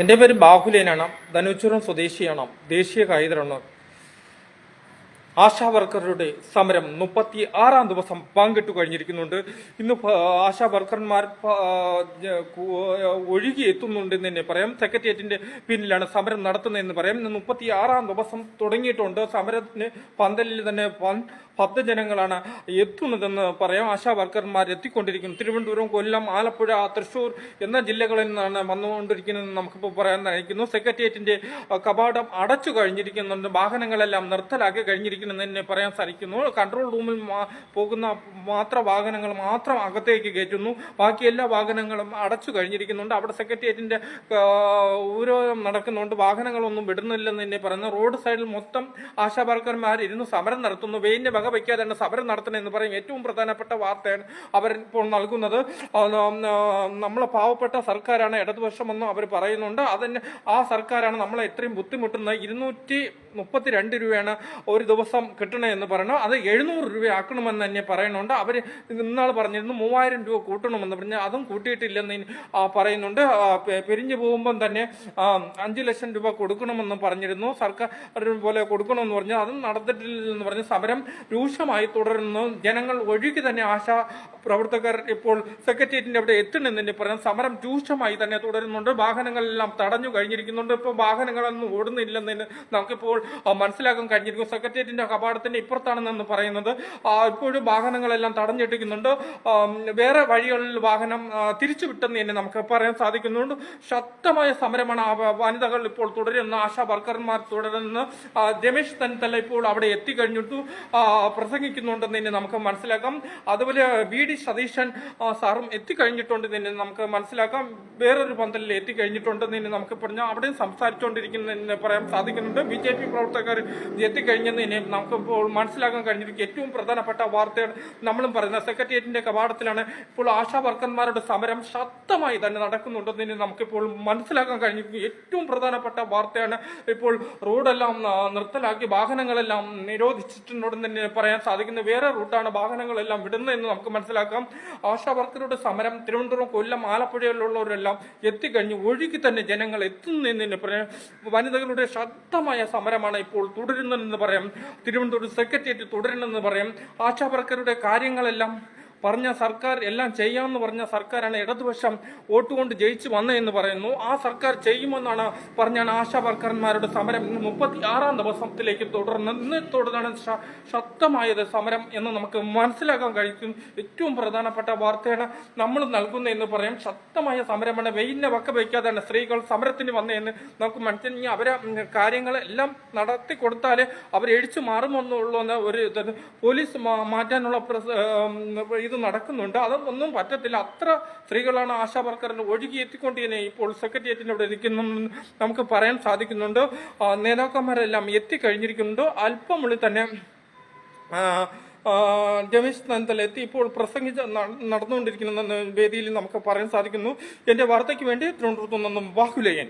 എന്റെ പേര് ബാഹുലേനാണ്. ധനുച്ചുരം സ്വദേശിയാണ്. ദേശീയ കായികരാണ് ആശാ വർക്കറുടെ സമരം മുപ്പത്തി ആറാം ദിവസം പങ്കിട്ടു കഴിഞ്ഞിരിക്കുന്നുണ്ട്. ഇന്ന് ആശാവർക്കർമാർ ഒഴുകി എത്തുന്നുണ്ടെന്ന് തന്നെ പറയാം. സെക്രട്ടേറിയറ്റിന്റെ പിന്നിലാണ് സമരം നടത്തുന്നതെന്ന് പറയാം. ഇന്ന് മുപ്പത്തി ആറാം ദിവസം തുടങ്ങിയിട്ടുണ്ട്. സമരത്തിന് പന്തലിൽ തന്നെ പത്ത് ജനങ്ങളാണ് എത്തുന്നതെന്ന് പറയാം. ആശാ വർക്കർമാർ എത്തിക്കൊണ്ടിരിക്കുന്നു. തിരുവനന്തപുരം കൊല്ലം ആലപ്പുഴ തൃശൂർ എന്ന ജില്ലകളിൽ നിന്നാണ് വന്നുകൊണ്ടിരിക്കുന്നത് നമുക്കിപ്പോൾ പറയാൻ നയിക്കുന്നു സെക്രട്ടേറിയറ്റിന്റെ കപാടം അടച്ചു കഴിഞ്ഞിരിക്കുന്നുണ്ട്. വാഹനങ്ങളെല്ലാം നിർത്തലാക്കി കഴിഞ്ഞിരിക്കുന്നെന്ന് തന്നെ പറയാൻ സാധിക്കുന്നു. കൺട്രോൾ റൂമിൽ പോകുന്ന മാത്ര വാഹനങ്ങൾ മാത്രം അകത്തേക്ക് കയറ്റുന്നു. ബാക്കി എല്ലാ വാഹനങ്ങളും അടച്ചു കഴിഞ്ഞിരിക്കുന്നുണ്ട്. അവിടെ സെക്രട്ടേറിയറ്റിന്റെ ഊരോരം നടക്കുന്നുണ്ട്. വാഹനങ്ങളൊന്നും വിടുന്നില്ലെന്ന് തന്നെ പറയുന്നു. റോഡ് സൈഡിൽ മൊത്തം ആശാവർക്കർമാർ ഇരുന്ന് സമരം നടത്തുന്നു. വെയിലിന്റെ വക വയ്ക്കാതെ തന്നെ സമരം നടത്തണമെന്ന് പറയും. ഏറ്റവും പ്രധാനപ്പെട്ട വാർത്തയാണ് അവർ ഇപ്പോൾ നൽകുന്നത്. നമ്മളെ പാവപ്പെട്ട സർക്കാരാണ് ഇടതുപക്ഷമെന്ന് അവർ പറയുന്നുണ്ട്. അതിന് ആ സർക്കാരാണ് നമ്മളെ ഇത്രയും ബുദ്ധിമുട്ടുന്നത്. ഇരുന്നൂറ്റി മുപ്പത്തി രണ്ട് രൂപയാണ് ഒരു ദിവസം കിട്ടണമെന്ന് പറയണോ? അത് എഴുന്നൂറ് രൂപ ആക്കണമെന്ന് തന്നെ പറയുന്നുണ്ട് അവർ ഇന്നാൾ പറഞ്ഞിരുന്നു മൂവായിരം രൂപ കൂട്ടണമെന്ന് പറഞ്ഞാൽ അതും കൂട്ടിയിട്ടില്ലെന്ന് പറയുന്നുണ്ട്. പിരിഞ്ഞു പോകുമ്പം തന്നെ അഞ്ചു ലക്ഷം രൂപ കൊടുക്കണമെന്ന് പറഞ്ഞിരുന്നു. സർക്കാർ പോലെ കൊടുക്കണമെന്ന് പറഞ്ഞാൽ അതും നടന്നിട്ടില്ലെന്ന് പറഞ്ഞ് സമരം രൂക്ഷമായി തുടരുന്നു. ജനങ്ങൾ ഒഴുകി തന്നെ ആശാ പ്രവർത്തകർ ഇപ്പോൾ സെക്രട്ടേറിയറ്റിന്റെ അവിടെ എത്തണമെന്ന് തന്നെ പറയാം സമരം രൂക്ഷമായി തന്നെ തുടരുന്നുണ്ട്. വാഹനങ്ങളെല്ലാം തടഞ്ഞു കഴിഞ്ഞിരിക്കുന്നുണ്ട്. ഇപ്പോൾ വാഹനങ്ങളൊന്നും ഓടുന്നില്ലെന്ന് നമുക്കിപ്പോൾ മനസ്സിലാക്കാൻ കഴിഞ്ഞിരിക്കും സെക്രട്ടേറിയറ്റിന്റെ കപാടത്തിന്റെ ഇപ്പുറത്താണെന്നാണ് പറയുന്നത്. ഇപ്പോഴും വാഹനങ്ങളെല്ലാം തടഞ്ഞിട്ടിരിക്കുന്നുണ്ട്. വേറെ വഴികളിൽ വാഹനം തിരിച്ചു തിരിച്ചുവിട്ടെന്ന് തന്നെ നമുക്ക് പറയാൻ സാധിക്കുന്നുണ്ട്. ശക്തമായ സമരമാണ് വനിതകൾ ഇപ്പോൾ തുടരുന്ന ആശാ വർക്കർമാർ തുടരുന്ന രമേശ് തൻതല ഇപ്പോൾ അവിടെ എത്തിക്കഴിഞ്ഞിട്ടു പ്രസംഗിക്കുന്നുണ്ടെന്ന് തന്നെ നമുക്ക് മനസ്സിലാക്കാം. അതുപോലെ വി ഡി സതീശൻ സാറും എത്തിക്കഴിഞ്ഞിട്ടുണ്ടെന്ന് തന്നെ നമുക്ക് മനസ്സിലാക്കാം. വേറൊരു പന്തലിൽ എത്തിക്കഴിഞ്ഞിട്ടുണ്ടെന്ന് തന്നെ നമുക്ക് പറഞ്ഞാൽ അവിടെയും സംസാരിച്ചുകൊണ്ടിരിക്കുന്നതെന്ന് പറയാൻ സാധിക്കുന്നുണ്ട്. ബി ജെ പി പ്രവർത്തകർ എത്തിക്കഴിഞ്ഞെന്ന് തന്നെ നമുക്കിപ്പോൾ മനസ്സിലാക്കാൻ കഴിഞ്ഞിരിക്കും ഏറ്റവും പ്രധാനപ്പെട്ട വാർത്തയാണ് നമ്മളും പറയുന്നത്. സെക്രട്ടേറിയറ്റിന്റെ കവാടത്തിലാണ് ഇപ്പോൾ ആശാ വർക്കർമാരുടെ സമരം ശക്തമായി തന്നെ നടക്കുന്നുണ്ടെന്ന് നമുക്കിപ്പോൾ മനസ്സിലാക്കാൻ കഴിഞ്ഞിരിക്കും. ഏറ്റവും പ്രധാനപ്പെട്ട വാർത്തയാണ് ഇപ്പോൾ റോഡെല്ലാം നിർത്തലാക്കി വാഹനങ്ങളെല്ലാം നിരോധിച്ചിട്ടുണ്ടെന്ന് തന്നെ പറയാൻ സാധിക്കുന്നു. വേറെ റൂട്ടാണ് വാഹനങ്ങളെല്ലാം വിടുന്നതെന്ന് നമുക്ക് മനസ്സിലാക്കാം. ആശാ വർക്കറുടെ സമരം തിരുവനന്തപുരം കൊല്ലം ആലപ്പുഴയിലുള്ളവരെല്ലാം എത്തിക്കഴിഞ്ഞു ഒഴുകി തന്നെ ജനങ്ങൾ എത്തുന്നതെന്ന് തന്നെ പറയാം. വനിതകളുടെ ശക്തമായ സമരമാണ് ഇപ്പോൾ തുടരുന്നതെന്ന് പറയാം. തിരുവനന്തപുരം സെക്രട്ടേറിയറ്റ് തുടരണമെന്ന് പറയാം ആശാ വർക്കറുടെ കാര്യങ്ങളെല്ലാം പറഞ്ഞ സർക്കാർ എല്ലാം ചെയ്യാമെന്ന് പറഞ്ഞ സർക്കാരാണ് ഇടതുപക്ഷം വോട്ട് കൊണ്ട് ജയിച്ചു വന്നതെന്ന് പറയുന്നു. ആ സർക്കാർ ചെയ്യുമെന്നാണ് പറഞ്ഞാണ് ആശാ വർക്കർമാരുടെ സമരം. ഇന്ന് മുപ്പത്തി ആറാം ദിവസത്തിലേക്ക് തുടർന്ന് ഇന്ന് തുടർന്നാണ് ശക്തമായത് സമരം എന്ന് നമുക്ക് മനസ്സിലാക്കാൻ കഴിക്കും. ഏറ്റവും പ്രധാനപ്പെട്ട വാർത്തയാണ് നമ്മൾ നൽകുന്നതെന്ന് പറയാം. ശക്തമായ സമരമാണ്. വെയിലിനെ വക്ക വയ്ക്കാതെയാണ് സ്ത്രീകൾ സമരത്തിന് വന്നതെന്ന് നമുക്ക് മനസ്സിലാക്കി. അവരെ കാര്യങ്ങളെല്ലാം നടത്തി കൊടുത്താലേ അവർ എഴിച്ചു മാറുമെന്നുള്ളൂ എന്ന ഒരു പോലീസ് മാറ്റാനുള്ള ഇത് നടക്കുന്നുണ്ട്. അതൊന്നും പറ്റത്തില്ല. അത്ര സ്ത്രീകളാണ് ആശാ വർക്കറിന് ഒഴുകി എത്തിക്കൊണ്ട് തന്നെ ഇപ്പോൾ സെക്രട്ടേറിയറ്റിന്റെ അവിടെ ഇരിക്കുന്നു നമുക്ക് പറയാൻ സാധിക്കുന്നുണ്ട്. നേതാക്കന്മാരെല്ലാം എത്തിക്കഴിഞ്ഞിരിക്കുന്നുണ്ട്. അല്പമുള്ളിൽ തന്നെ രമേശ് നന്ദലെത്തി ഇപ്പോൾ പ്രസംഗിച്ച് നടന്നുകൊണ്ടിരിക്കുന്ന വേദിയിൽ നമുക്ക് പറയാൻ സാധിക്കുന്നു. എന്റെ വാർത്തയ്ക്ക് വേണ്ടി തിരുവനന്തപുരത്തു നിന്നും ബാഹുലയൻ